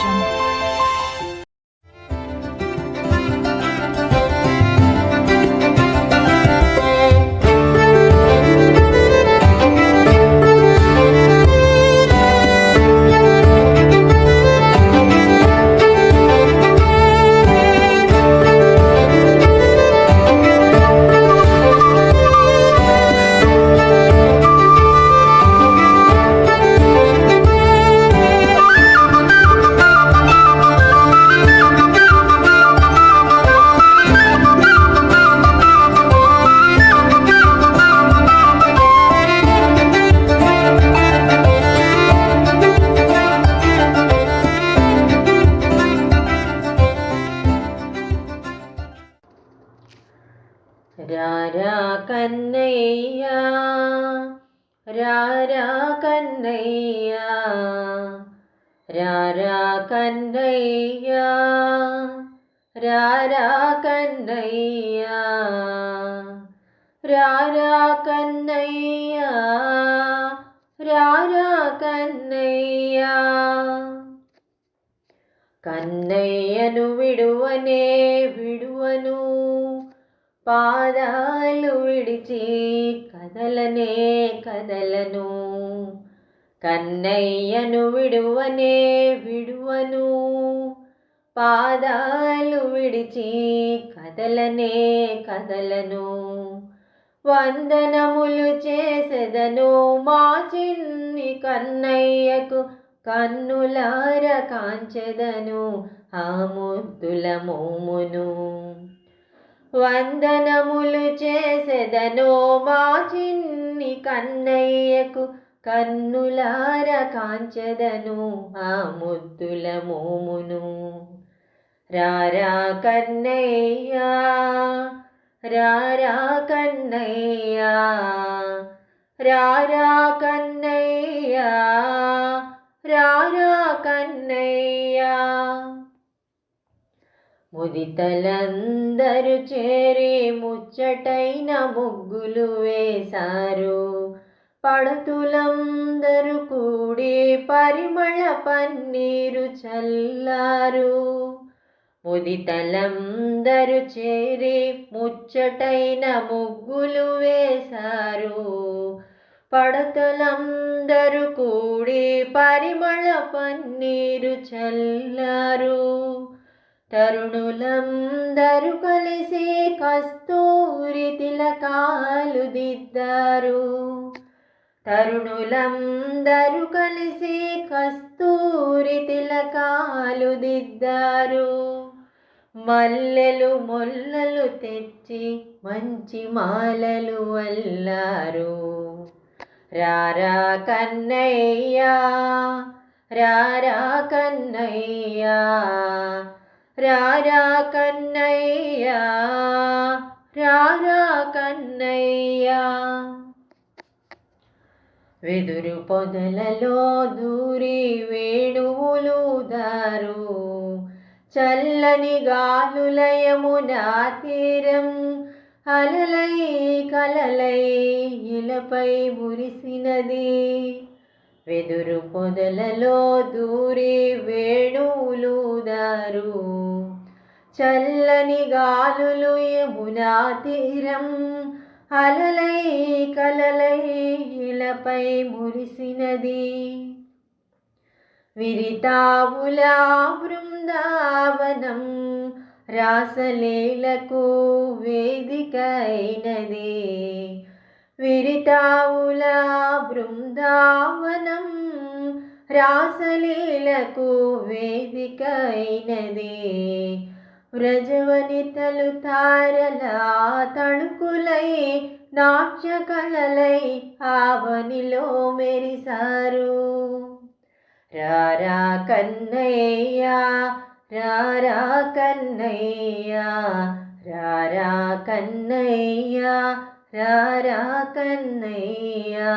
Spectrum. రారా కన్నయ్యా రారా కన్నయ్యా రారా కన్నయ్యా రారా కన్నయ్యా రారా కన్నయ్యా రారా కన్నయ్యా కన్నయ్యను విడువనే విడువను పాదాలు విడిచి కదలనే కదలను. కన్నయ్యను విడువనే విడువను. పాదాలు విడిచి కదలనే కదలను. వందనములు చేసెదను మా చిన్ని కన్నయ్యకు. కన్నులార కాంచెదను ఆ ముద్దుల మోమును. వందనములు చేసెదను మా చిన్ని కన్నయ్యకు కన్నులార కాంచెదను ఆ ముద్దుల మోమును రారా కన్నయ్యా రారా కన్నయ్యా రారా కన్నయ్యా రారా కన్నయ్యా ముదితలందరూ చేరి ముచ్చటైన ముగ్గులు వేశారు. పడతులందరూ కూడి పరిమళ పన్నీరు చల్లారు. ముదితలందరూ చేరి ముచ్చటైన ముగ్గులు వేశారు. పడతలందరూ కూడి పరిమళ పన్నీరు చల్లారు. తరుణులందరూ కలిసి కస్తూరి తిలకాలు దిద్దారు. తరుణులందరూ కలిసి కస్తూరి తిలకాలు దిద్దారు. మల్లెలు మొల్లలు తెచ్చి మంచి మాలలు అల్లారు. రారా కన్నయ్యా రారా కన్నయ్యా రారా కన్నయ్యా రారా కన్నయ్యా. వెదురు పొదలలో దూరి వేణువులు దారు చల్లని గాలులయమున తీరం అలలై కలలై ఇలపై మురిసినది. వెదురు పొదలలో దూరి వేణువులు దారు. చల్లని గాలులు యమునా తీరం అలలై కలలై ఇలపై మురిసినది. విరితావులా బృందావనం రాసలీలకు వేదికైనది. విరితావులా బృందావనం రాసలీలకు వేదికైనది. వ్రజవనితలు తారల తణుకులై నాట్య కళలై ఆవనిలో మెరిసారు. రారా కన్నయ్యా రారా కన్నయ్యా రారా కన్నయ్యా రారా కన్నయ్యా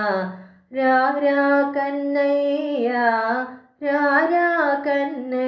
రారా కన్నయ్యా రారా కన్నయ్యా